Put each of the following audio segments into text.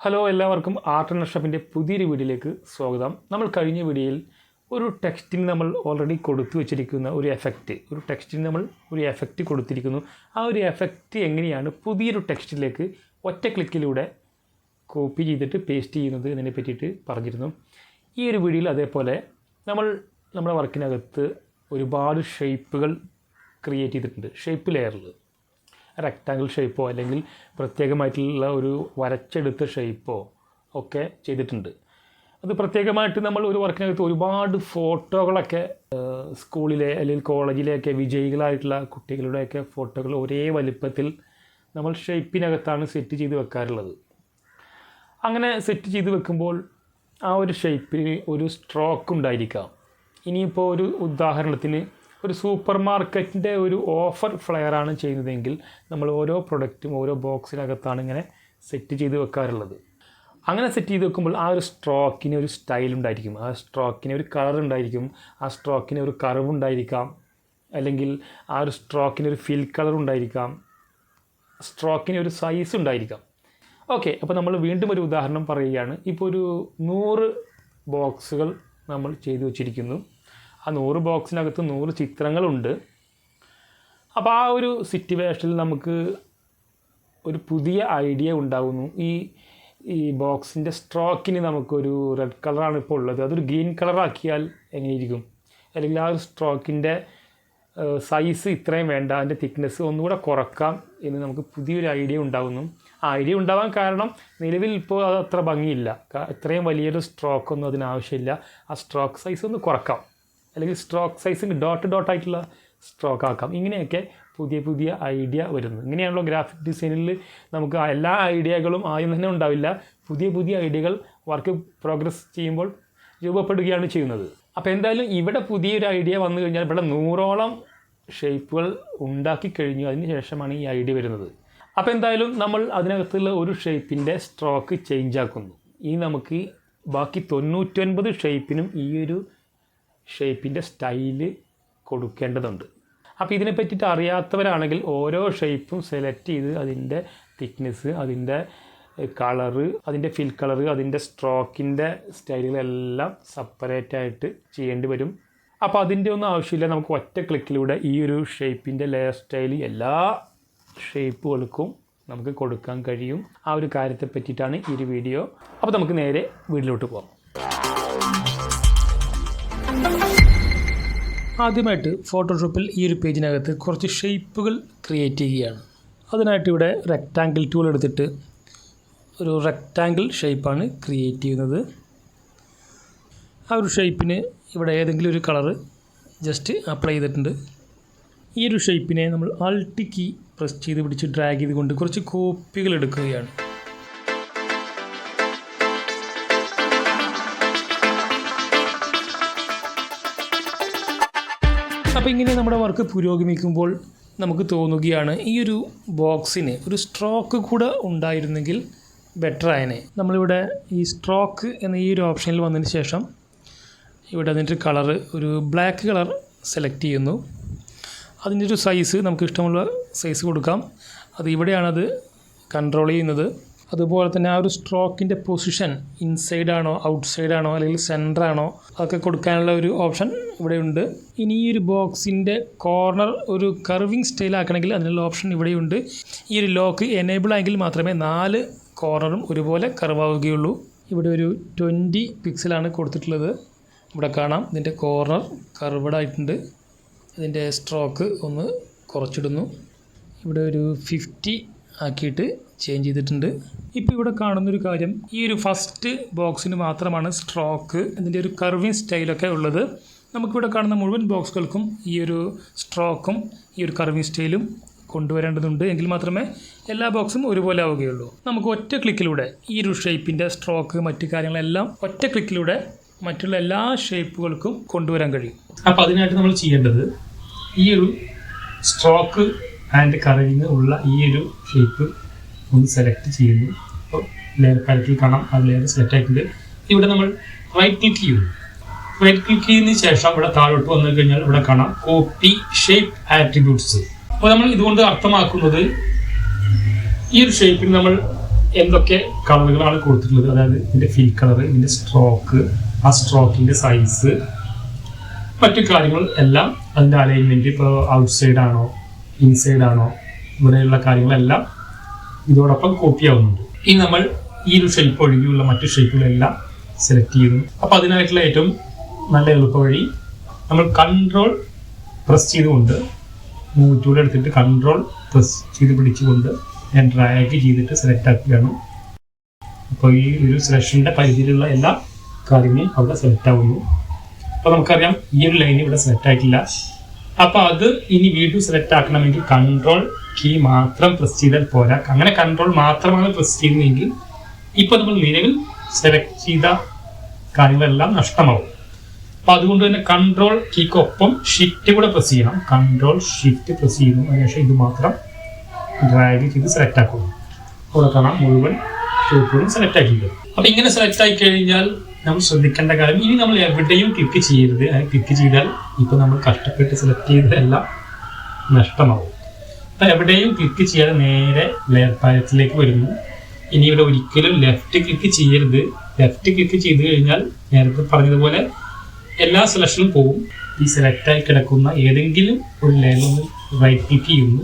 Hello എല്ലാവർക്കും art and ഷപ്പിന്റെ പുതിയൊരു വീഡിയോയിലേക്ക് സ്വാഗതം. നമ്മൾ കഴിഞ്ഞ വീഡിയോയിൽ ഒരു ടെക്സ്റ്റിന് നമ്മൾ ഓൾറെഡി കൊടുത്തു വെച്ചിരിക്കുന്ന ഒരു എഫക്റ്റ് ഒരു ടെക്സ്റ്റിന് നമ്മൾ ഒരു എഫക്റ്റ് കൊടുത്തിരിക്കുന്നു. ആ ഒരു എഫക്റ്റ് എങ്ങനെയാണ് പുതിയൊരു ടെക്സ്റ്റിലേക്ക് ഒറ്റ ക്ലിക്കിലൂടെ കോപ്പി ചെയ്തിട്ട് പേസ്റ്റ് ചെയ്യുന്നത് എന്നതിനെ പറ്റിയിട്ട് പറഞ്ഞിരുന്നു. ഈ ഒരു വീഡിയോയിൽ അതേപോലെ നമ്മൾ നമ്മുടെ വർക്കിനകത്ത് ഒരുപാട് ഷേപ്പുകൾ ക്രിയേറ്റ് ചെയ്തിട്ടുണ്ട്. ഷേപ്പ് ലെയറിൽ റെക്റ്റാങ്കിൾ ഷേപ്പോ അല്ലെങ്കിൽ പ്രത്യേകമായിട്ടുള്ള ഒരു വരച്ചെടുത്ത ഷേപ്പോ ഒക്കെ ചെയ്തിട്ടുണ്ട്. അത് പ്രത്യേകമായിട്ട് നമ്മൾ ഒരു വർക്കിനകത്ത് ഒരുപാട് ഫോട്ടോകളൊക്കെ സ്കൂളിലെ അല്ലെങ്കിൽ കോളേജിലെയൊക്കെ വിജയികളായിട്ടുള്ള കുട്ടികളുടെയൊക്കെ ഫോട്ടോകൾ ഒരേ വലിപ്പത്തിൽ നമ്മൾ ഷേപ്പിനകത്താണ് സെറ്റ് ചെയ്ത് വെക്കാറുള്ളത്. അങ്ങനെ സെറ്റ് ചെയ്ത് വെക്കുമ്പോൾ ആ ഒരു ഷേപ്പിന് ഒരു സ്ട്രോക്ക് ഉണ്ടായിരിക്കാം. ഇനിയിപ്പോൾ ഒരു ഉദാഹരണത്തിന് ഒരു സൂപ്പർ മാർക്കറ്റിന്റെ ഒരു ഓഫർ ഫ്ലെയറാണ് ചെയ്യുന്നതെങ്കിൽ നമ്മൾ ഓരോ പ്രൊഡക്റ്റും ഓരോ ബോക്സിനകത്താണ് ഇങ്ങനെ സെറ്റ് ചെയ്ത് വെക്കാറുള്ളത്. അങ്ങനെ സെറ്റ് ചെയ്ത് വെക്കുമ്പോൾ ആ ഒരു സ്ട്രോക്കിന് ഒരു സ്റ്റൈൽ ഉണ്ടായിരിക്കും. ആ സ്ട്രോക്കിന് ഒരു കളർ ഉണ്ടായിരിക്കും. ആ സ്ട്രോക്കിന് ഒരു കർവ് ഉണ്ടായിരിക്കാം. അല്ലെങ്കിൽ ആ ഒരു സ്ട്രോക്കിന് ഒരു ഫിൽ കളർ ഉണ്ടായിരിക്കാം. സ്ട്രോക്കിന് ഒരു സൈസ് ഉണ്ടായിരിക്കാം. ഓക്കെ അപ്പോൾ നമ്മൾ വീണ്ടും ഒരു ഉദാഹരണം പറയുകയാണ്. ഇപ്പോൾ ഒരു നൂറ് ബോക്സുകൾ നമ്മൾ ചെയ്തു വച്ചിരിക്കുന്നു. ആ നൂറ് ബോക്സിനകത്ത് നൂറ് ചിത്രങ്ങളുണ്ട്. അപ്പോൾ ആ ഒരു സിറ്റുവേഷനിൽ നമുക്ക് ഒരു പുതിയ ഐഡിയ ഉണ്ടാകുന്നു ഈ ഈ ബോക്സിന്റെ സ്ട്രോക്കിന് നമുക്കൊരു റെഡ് കളറാണ് ഇപ്പോൾ ഉള്ളത്. അതൊരു ഗ്രീൻ കളറാക്കിയാൽ എങ്ങനെയിരിക്കും? അല്ലെങ്കിൽ ആ ഒരു സ്ട്രോക്കിന്റെ സൈസ് ഇത്രയും വേണ്ട അതിന്റെ തിക്നെസ് ഒന്നുകൂടെ കുറക്കാം എന്ന് നമുക്ക് പുതിയൊരു ഐഡിയ ഉണ്ടാകുന്നു ആ ഐഡിയ ഉണ്ടാവാൻ കാരണം നിലവിൽ ഇപ്പോൾ അത് അത്ര ഭംഗിയില്ല. ഇത്രയും വലിയൊരു സ്ട്രോക്കൊന്നും അതിനാവശ്യമില്ല ആ സ്ട്രോക്ക് സൈസ് ഒന്ന് കുറക്കാം. അല്ലെങ്കിൽ സ്ട്രോക്ക് സൈസിങ് ഡോട്ട് ഡോട്ട് ആയിട്ടുള്ള സ്ട്രോക്ക് ആക്കാം. ഇങ്ങനെയൊക്കെ പുതിയ പുതിയ ഐഡിയ വരുന്നു. ഇങ്ങനെയാണല്ലോ ഗ്രാഫിക് ഡിസൈനിൽ നമുക്ക് എല്ലാ ഐഡിയകളും ആദ്യം തന്നെ ഉണ്ടാവില്ല. പുതിയ പുതിയ ഐഡിയകൾ വർക്ക് പ്രോഗ്രസ് ചെയ്യുമ്പോൾ രൂപപ്പെടുകയാണ് ചെയ്യുന്നത്. അപ്പോൾ എന്തായാലും ഇവിടെ പുതിയൊരു ഐഡിയ വന്നു കഴിഞ്ഞാൽ ഇവിടെ നൂറോളം ഷേപ്പുകൾ ഉണ്ടാക്കി കഴിഞ്ഞു. അതിന് ശേഷമാണ് ഈ ഐഡിയ വരുന്നത്. അപ്പോൾ എന്തായാലും നമ്മൾ അതിനകത്തുള്ള ഒരു ഷേപ്പിന്റെ സ്ട്രോക്ക് ചേഞ്ച് ആക്കുന്നു. ഇനി നമുക്ക് ബാക്കി തൊണ്ണൂറ്റൊൻപത് ഷേപ്പിനും ഈ ഒരു ഷേപ്പിന്റെ സ്റ്റൈൽ കൊടുക്കേണ്ടതുണ്ട്. അപ്പോൾ ഇതിനെ പറ്റിയിട്ട് അറിയാത്തവരാണെങ്കിൽ ഓരോ ഷേപ്പും സെലക്ട് ചെയ്ത് അതിന്റെ തിക്നെസ് അതിന്റെ കളറ് അതിന്റെ ഫിൽ കളറ് അതിന്റെ സ്ട്രോക്കിന്റെ സ്റ്റൈലുകളെല്ലാം സെപ്പറേറ്റ് ആയിട്ട് ചെയ്യേണ്ടി വരും. അപ്പോൾ അതിന്റെ ഒന്നും ആവശ്യമില്ല. നമുക്ക് ഒറ്റ ക്ലിക്കിലൂടെ ഈ ഒരു ഷേപ്പിന്റെ ലെയർ സ്റ്റൈൽ എല്ലാ ഷേപ്പുകൾക്കും നമുക്ക് കൊടുക്കാൻ കഴിയും. ആ ഒരു കാര്യത്തെ പറ്റിയിട്ടാണ് ഈ ഒരു വീഡിയോ. അപ്പോൾ നമുക്ക് നേരെ വീട്ടിലോട്ട് പോകാം ആദ്യമായിട്ട് ഫോട്ടോഷോപ്പിൽ ഈ ഒരു പേജിനകത്ത് കുറച്ച് ഷേപ്പുകൾ ക്രിയേറ്റ് ചെയ്യുകയാണ്. അതിനായിട്ട് ഇവിടെ റെക്റ്റാങ്കിൾ ടൂൾ എടുത്തിട്ട് ഒരു റെക്റ്റാങ്കിൾ ഷേപ്പാണ് ക്രിയേറ്റ് ചെയ്യുന്നത്. ആ ഒരു ഷേപ്പിന് ഇവിടെ ഏതെങ്കിലും ഒരു കളറ് ജസ്റ്റ് അപ്ലൈ ചെയ്തിട്ടുണ്ട്. ഈ ഒരു ഷേപ്പിനെ നമ്മൾ ആൾട്ടി പ്രസ് ചെയ്ത് പിടിച്ച് ഡ്രാഗ് ചെയ്തുകൊണ്ട് കുറച്ച് കോപ്പികൾ എടുക്കുകയാണ്. അപ്പോൾ ഇങ്ങനെ നമ്മുടെ വർക്ക് പുരോഗമിക്കുമ്പോൾ നമുക്ക് തോന്നുകയാണ് ഈ ഒരു ബോക്സിന് ഒരു സ്ട്രോക്ക് കൂടെ ഉണ്ടായിരുന്നെങ്കിൽ ബെറ്റർ ആയനെ. നമ്മളിവിടെ ഈ സ്ട്രോക്ക് എന്ന ഈ ഒരു ഓപ്ഷനിൽ വന്നതിന് ശേഷം ഇവിടെ അതിന്റെ കളറ് ഒരു ബ്ലാക്ക് കളർ സെലക്ട് ചെയ്യുന്നു. അതിന്റെ ഒരു സൈസ് നമുക്ക് ഇഷ്ടമുള്ള സൈസ് കൊടുക്കാം. അത് ഇവിടെയാണത് കൺട്രോൾ ചെയ്യുന്നത്. അതുപോലെ തന്നെ ആ ഒരു സ്ട്രോക്കിന്റെ പൊസിഷൻ ഇൻസൈഡ് ആണോ ഔട്ട്സൈഡ് ആണോ അല്ലെങ്കിൽ സെന്റർ ആണോ അതൊക്കെ കൊടുക്കാനുള്ള ഒരു ഓപ്ഷൻ ഇവിടെയുണ്ട് ഇനി ഈ ഒരു ബോക്സിന്റെ കോർണർ ഒരു കർവിങ് സ്റ്റൈൽ ആക്കണമെങ്കിൽ അതിനുള്ള ഓപ്ഷൻ ഇവിടെയുണ്ട് ഈ ഒരു ലോക്ക് എനേബിൾ ആയെങ്കിൽ മാത്രമേ നാല് കോർണറും ഒരുപോലെ കർവാവുകയുള്ളൂ ഇവിടെ ഒരു ട്വന്റി പിക്സലാണ് കൊടുത്തിട്ടുള്ളത്. ഇവിടെ കാണാം ഇതിന്റെ കോർണർ കർവഡ് ആയിട്ടുണ്ട്. ഇതിന്റെ സ്ട്രോക്ക് ഒന്ന് കുറച്ചിടുന്നു. ഇവിടെ ഒരു ഫിഫ്റ്റി ആക്കിയിട്ട് ചേഞ്ച് ചെയ്തിട്ടുണ്ട്. ഇപ്പോൾ ഇവിടെ കാണുന്നൊരു കാര്യം ഈ ഒരു ഫസ്റ്റ് ബോക്സിന് മാത്രമാണ് സ്ട്രോക്ക് ഇതിന്റെ ഒരു കർവിങ് സ്റ്റൈലൊക്കെ ഉള്ളത്. നമുക്കിവിടെ കാണുന്ന മുഴുവൻ ബോക്സുകൾക്കും ഈ ഒരു സ്ട്രോക്കും ഈ ഒരു കർവിങ് സ്റ്റൈലും കൊണ്ടുവരേണ്ടതുണ്ട്. എങ്കിൽ മാത്രമേ എല്ലാ ബോക്സും ഒരുപോലെ ആവുകയുള്ളൂ. നമുക്ക് ഒറ്റ ക്ലിക്കിലൂടെ ഈ ഒരു ഷേപ്പിന്റെ സ്ട്രോക്ക് മറ്റ് കാര്യങ്ങളെല്ലാം ഒറ്റ ക്ലിക്കിലൂടെ മറ്റുള്ള എല്ലാ ഷേപ്പുകൾക്കും കൊണ്ടുവരാൻ കഴിയും. അപ്പോൾ അതിനായിട്ട് നമ്മൾ ചെയ്യേണ്ടത് ഈ ഒരു സ്ട്രോക്ക് ആൻഡ് കറവിങ് ഉള്ള ഈ ഒരു ഷേപ്പ് ഒന്ന് സെലക്ട് ചെയ്യുന്നു. അപ്പോൾ ലെയർ പാലറ്റിൽ കാണാം. ആ ലെയർ സെലക്ട് ആയിട്ടുണ്ട്. ഇവിടെ നമ്മൾ റൈറ്റ് ക്ലിക്ക് ചെയ്യുന്നു. റൈറ്റ് ക്ലിക്ക് ചെയ്യുന്നതിന് ശേഷം ഇവിടെ താഴോട്ട് വന്നു കഴിഞ്ഞാൽ ഇവിടെ കാണാം. കോപ്പി ഷേപ്പ് ആട്രിബ്യൂട്ട്സ് അപ്പോൾ നമ്മൾ ഇതുകൊണ്ട് അർത്ഥമാക്കുന്നത് ഈ ഒരു ഷേപ്പിൽ നമ്മൾ എന്തൊക്കെ കളറുകളാണ് കൊടുത്തിട്ടുള്ളത്? അതായത് ഇതിന്റെ ഫിൽ കളർ ഇതിന്റെ സ്ട്രോക്ക് ആ സ്ട്രോക്കിന്റെ സൈസ് മറ്റു കാര്യങ്ങൾ എല്ലാം അതിന്റെ അലൈൻമെന്റ് ഇപ്പോൾ ഔട്ട്സൈഡ് ആണോ? ഇൻസൈഡ് ആണോ? ഇവിടെയുള്ള കാര്യങ്ങളെല്ലാം ഇതോടൊപ്പം കോപ്പി ആവുന്നുണ്ട്. ഇനി നമ്മൾ ഈ ഒരു ഷേപ്പ് ഒഴികെയുള്ള മറ്റു ഷേപ്പുകളെല്ലാം സെലക്ട് ചെയ്യുന്നു. അപ്പോൾ അതിനായിട്ടുള്ള ഏറ്റവും നല്ല എളുപ്പ വഴി നമ്മൾ കൺട്രോൾ പ്രസ് ചെയ്തുകൊണ്ട് മൂറ്റൂടെ എടുത്തിട്ട് കൺട്രോൾ പ്രസ് ചെയ്ത് പിടിച്ചുകൊണ്ട് ഞാൻ ഡ്രാഗ് ചെയ്തിട്ട് സെലക്ട് ആക്കുകയാണ്. അപ്പോൾ ഈ ഒരു സെലക്ഷന്റെ പരിധിയിലുള്ള എല്ലാ കാര്യങ്ങളും അവിടെ സെലക്ട് ആവുന്നു. അപ്പോൾ നമുക്കറിയാം ഈ ഒരു ലൈൻ ഇവിടെ സെലക്ട് ആയിട്ടില്ല. അപ്പോൾ അത് ഇനി വീണ്ടും സെലക്ട് ആക്കണമെങ്കിൽ കൺട്രോൾ കീ മാത്രം പ്രസ് ചെയ്താൽ പോരാ. അങ്ങനെ കൺട്രോൾ മാത്രമാണ് പ്രസ് ചെയ്യുന്നതെങ്കിൽ ഇപ്പൊ നമ്മൾ നിലവിൽ സെലക്ട് ചെയ്ത കാര്യങ്ങളെല്ലാം നഷ്ടമാവും. അപ്പോൾ അതുകൊണ്ട് തന്നെ കൺട്രോൾ കീക്കൊപ്പം ഷിഫ്റ്റ് കൂടെ പ്രസ് ചെയ്യണം. കൺട്രോൾ ഷിഫ്റ്റ് പ്രസ് ചെയ്യുന്നു അതിനുശേഷം ഇത് മാത്രം ഡ്രാഗ് ചെയ്ത് സെലക്ട് ആക്കുന്നു. അവിടെ കാണാം മുഴുവൻ ഷേപ്പുകളും സെലക്ട് ആക്കിയിട്ടുണ്ട് അപ്പോൾ ഇങ്ങനെ സെലക്ട് ആയി കഴിഞ്ഞാൽ നമ്മൾ ശ്രദ്ധിക്കേണ്ട കാര്യം ഇനി നമ്മൾ എവിടെയും ക്ലിക്ക് ചെയ്യരുത്. ക്ലിക്ക് ചെയ്താൽ ഇപ്പോൾ നമ്മൾ കഷ്ടപ്പെട്ട് സെലക്ട് ചെയ്തതെല്ലാം നഷ്ടമാവും. അപ്പോൾ എവിടെയും ക്ലിക്ക് ചെയ്യാതെ നേരെ ലെയർ വരുന്നു. ഇനി ഇവിടെ ഒരിക്കലും ലെഫ്റ്റ് ക്ലിക്ക് ചെയ്യരുത്. ലെഫ്റ്റ് ക്ലിക്ക് ചെയ്ത് കഴിഞ്ഞാൽ നേരത്തെ പറഞ്ഞതുപോലെ എല്ലാ സെലക്ഷനും പോകും. ഈ സെലക്ട് ആയി കിടക്കുന്ന ഏതെങ്കിലും ഒരു ലെയർ ഒന്ന് റൈറ്റ് ക്ലിക്ക് ചെയ്യുന്നു.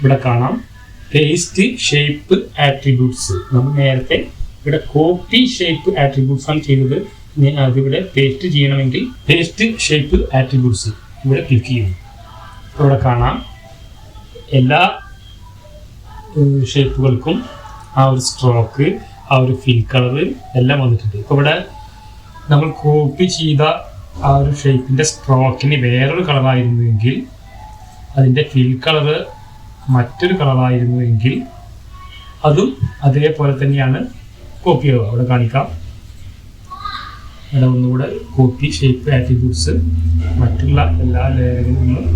ഇവിടെ കാണാം. പേസ്റ്റ് ഷേപ്പ് ആട്രിബ്യൂട്ട്സ് നമ്മൾ നേരത്തെ ഇവിടെ കോപ്പി ഷേപ്പ് ആട്രിബ്യൂട്ട്സ് ആണ് ചെയ്തത് അതിവിടെ പേസ്റ്റ് ചെയ്യണമെങ്കിൽ പേസ്റ്റ് ഷേപ്പ് ആട്രിബ്യൂട്ട്സ് ഇവിടെ ക്ലിക്ക് ചെയ്യുന്നു. ഇവിടെ കാണാം. എല്ലാ ഷേപ്പുകൾക്കും ആ ഒരു സ്ട്രോക്ക് ആ ഒരു ഫിൽ കളർ എല്ലാം വന്നിട്ടുണ്ട്. ഇപ്പോൾ ഇവിടെ നമ്മൾ കോപ്പി ചെയ്ത ആ ഒരു ഷേപ്പിന്റെ സ്ട്രോക്കിന് വേറൊരു കളറായിരുന്നുവെങ്കിൽ അതിന്റെ ഫിൽ കളറ് മറ്റൊരു കളറായിരുന്നുവെങ്കിൽ അതും അതേപോലെ തന്നെയാണ് കോപ്പി അവിടെ കാണിക്കാം. അവിടെ ഒന്നുകൂടെ കോപ്പി ഷേപ്പ് ആറ്റിറ്റ്യൂഡ്സ് മറ്റുള്ള എല്ലാ ലെയറുകളും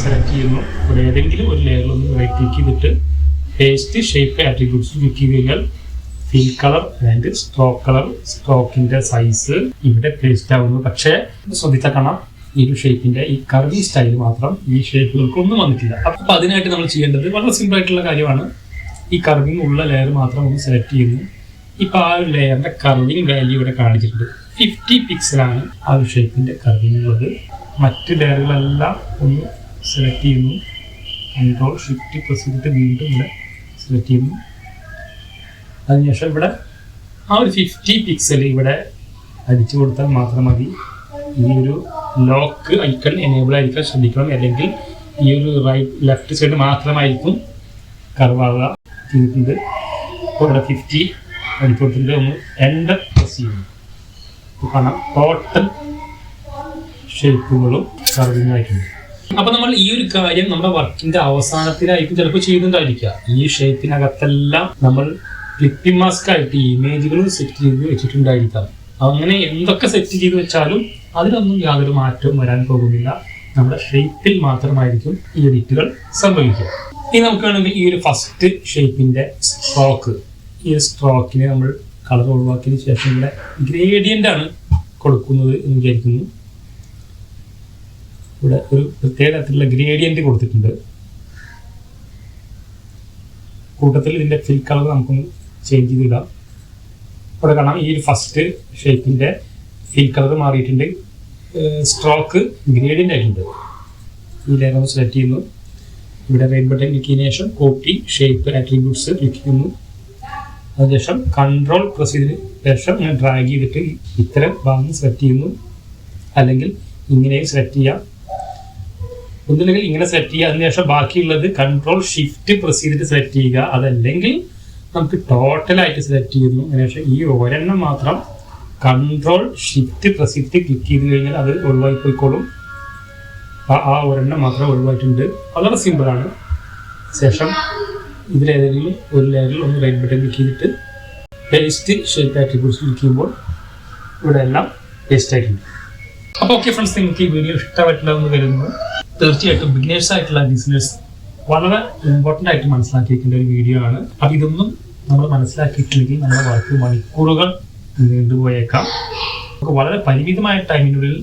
സെലക്ട് ചെയ്യുന്നു. ഇവിടെ ഏതെങ്കിലും ഒരു ലെയറിൽ ഒന്ന് റൈറ്റ് ക്ലിക്ക് ചെയ്തിട്ട് പേസ്റ്റ് ഷേപ്പ് ആറ്റിറ്റ്യൂഡ്സ് ക്ലിക്ക് ചെയ്ത് കഴിഞ്ഞാൽ fill colour and stroke colour സ്ട്രോക്കിന്റെ size ഇവിടെ പേസ്റ്റ് ആവുന്നു. പക്ഷേ ശ്രദ്ധിച്ചാൽ ഈ ഒരു ഷേപ്പിന്റെ ഈ കർവി സ്റ്റൈൽ മാത്രം ഈ ഷേപ്പുകൾക്കൊന്നും വന്നിട്ടില്ല. അപ്പൊ അതിനായിട്ട് നമ്മൾ ചെയ്യേണ്ടത് വളരെ സിമ്പിൾ ആയിട്ടുള്ള കാര്യമാണ്. ഈ കർവിംഗ് ഉള്ള ലെയർ മാത്രം ഒന്ന് സെലക്ട് ചെയ്യുന്നു. ഇപ്പോൾ ആ ഒരു ലെയറിന്റെ കർവിങ് വാല്യൂ ഇവിടെ കാണിച്ചിട്ടുണ്ട്. ഫിഫ്റ്റി പിക്സലാണ് ആ ഒരു ഷേപ്പിന്റെ കർവിംഗ് ഉള്ളത്. മറ്റ് ലെയറുകളെല്ലാം ഒന്ന് സെലക്ട് ചെയ്യുന്നു. കൺട്രോൾ ഷിഫ്റ്റ് പ്രസ് ചെയ്തിട്ട് വീണ്ടും ഇവിടെ സെലക്ട് ചെയ്യുന്നു. അതിനുശേഷം ഇവിടെ ആ ഒരു ഫിഫ്റ്റി പിക്സൽ ഇവിടെ അടിച്ചു കൊടുത്താൽ മാത്രം മതി. ഈ ഒരു ലോക്ക് ഐക്കൺ എനേബിൾ ആയിരിക്കാൻ ശ്രദ്ധിക്കണം. അല്ലെങ്കിൽ ഈ ഒരു റൈറ്റ് ലെഫ്റ്റ് സൈഡ് മാത്രമായിരിക്കും കർവാവുക ചെയ്തിട്ടുണ്ട് ഇവിടെ ഫിഫ്റ്റി കൊടുത്തിട്ടുണ്ട് ഒന്ന്. എന്റർ പ്രസ് ചെയ്യുന്നു കാണാം. ടോട്ടൽ ഷേപ്പുകളും കർവിങ് ആയിട്ടുണ്ട് അപ്പൊ നമ്മൾ ഈ ഒരു കാര്യം നമ്മുടെ വർക്കിന്റെ അവസാനത്തിലായിരിക്കും ചിലപ്പോൾ ചെയ്യുന്നുണ്ടായിരിക്കുക. ഈ ഷേപ്പിനകത്തെല്ലാം നമ്മൾ ക്ലിപ്പിംഗ് മാസ്ക് ആയിട്ട് ഇമേജുകൾ സെറ്റ് ചെയ്ത് വെച്ചിട്ടുണ്ടായിരിക്കാം. അങ്ങനെ എന്തൊക്കെ സെറ്റ് ചെയ്ത് വെച്ചാലും അതിലൊന്നും യാതൊരു മാറ്റവും വരാൻ പോകുന്നില്ല. നമ്മുടെ ഷേപ്പിൽ മാത്രമായിരിക്കും ഈ എഡിറ്റുകൾ സംഭവിക്കുക. ഇനി നമുക്ക് വേണമെങ്കിൽ ഈ ഒരു ഫസ്റ്റ് ഷേപ്പിന്റെ സ്ട്രോക്ക് ഈ സ്ട്രോക്കിനെ നമ്മൾ കളർ ഒഴിവാക്കിയതിന് ശേഷം ഇവിടെ ഗ്രേഡിയന്റ് ആണ് കൊടുക്കുന്നത് എന്ന് വിചാരിക്കുന്നു. ഇവിടെ ഒരു പ്രത്യേക തരത്തിലുള്ള ഗ്രേഡിയന്റ് കൊടുത്തിട്ടുണ്ട്. കൂട്ടത്തിൽ ഇതിന്റെ ഫിൽ കളർ നമുക്കൊന്ന് ചേഞ്ച് ചെയ്തിടാം. ഇവിടെ കാണാം ഈ ഒരു ഫസ്റ്റ് ഷേപ്പിന്റെ ഫിൽ കളർ മാറിയിട്ടുണ്ട്. സ്ട്രോക്ക് ഗ്രേഡിയന്റ് ആയിട്ടുണ്ട്. ഈ ലെയർ സെലക്ട് ചെയ്യുന്നു. ഇവിടെ റൈറ്റ് ബട്ടൺ ക്ലിക്ക് ചെയ്തതിനു ശേഷം കോപ്പി ഷേപ്പ് ആട്രിബ്യൂട്ട്സ് ക്ലിക്ക് ചെയ്യുന്നു. അതിനുശേഷം കൺട്രോൾ പ്രസ് ചെയ്തതിന് ശേഷം ഞാൻ ഡ്രാഗ് ചെയ്തിട്ട് ഇത്തരം ഭാഗം സെലക്ട് ചെയ്യുന്നു. അല്ലെങ്കിൽ ഇങ്ങനെയും സെലക്ട് ചെയ്യാം. ഒന്നില്ലെങ്കിൽ ഇങ്ങനെ സെലക്ട് ചെയ്യുക അതിനുശേഷം ബാക്കിയുള്ളത് കൺട്രോൾ ഷിഫ്റ്റ് പ്രസ് ചെയ്തിട്ട് സെലക്ട് ചെയ്യുക. അതല്ലെങ്കിൽ നമുക്ക് ടോട്ടലായിട്ട് സെലക്ട് ചെയ്യുന്നു അതിനുശേഷം ഈ ഒരെണ്ണം മാത്രം കൺട്രോൾ ഷിഫ്റ്റ് പ്രസ് ചെയ്തിട്ട് ക്ലിക്ക് ചെയ്ത് കഴിഞ്ഞാൽ അത് ഒഴിവായി പോയിക്കോളും ആ ഒരെണ്ണം മാത്രം ഒഴിവായിട്ടുണ്ട്. വളരെ സിമ്പിളാണ് ശേഷം ഇതിലേതെങ്കിലും ഒരു ലെയറിൽ ഒന്ന് റൈറ്റ് ബട്ടൺ ക്ലിക്ക് ചെയ്തിട്ട് പേസ്റ്റ് ഷേപ്പ് ആട്രിബ്യൂട്ട്സ് ക്ലിക്ക് ചെയ്യുമ്പോൾ ഇവിടെ എല്ലാം പേസ്റ്റ് ആയിട്ടുണ്ട്. അപ്പോൾ ഓക്കെ ഫ്രണ്ട്സ് നിങ്ങൾക്ക് ഈ വീഡിയോ ഇഷ്ടമായിട്ടുണ്ടാവുമെന്ന് കരുതുന്നു. തീർച്ചയായിട്ടും ബിഗിനേഴ്സ് ആയിട്ടുള്ള ബിസിനസ് വളരെ ഇമ്പോർട്ടന്റ് ആയിട്ട് മനസ്സിലാക്കിയിരിക്കേണ്ട ഒരു വീഡിയോ ആണ്. അപ്പം ഇതൊന്നും നമ്മൾ മനസ്സിലാക്കിയിട്ടില്ലെങ്കിൽ നമ്മുടെ വർക്ക് മണിക്കൂറുകൾ നീണ്ടുപോയേക്കാം. നമുക്ക് വളരെ പരിമിതമായ ടൈമിനുള്ളിൽ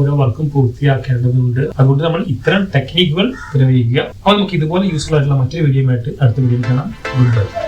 ഓരോ വർക്കും പൂർത്തിയാക്കേണ്ടതുണ്ട്. അതുകൊണ്ട് നമ്മൾ ഇത്തരം ടെക്നിക്കുകൾ പ്രയോഗിക്കുക. അപ്പോൾ നമുക്ക് ഇതുപോലെ യൂസ്ഫുൾ ആയിട്ടുള്ള മറ്റൊരു വീഡിയോ ആയിട്ട് അടുത്ത വീഡിയോ കാണാം. Good bye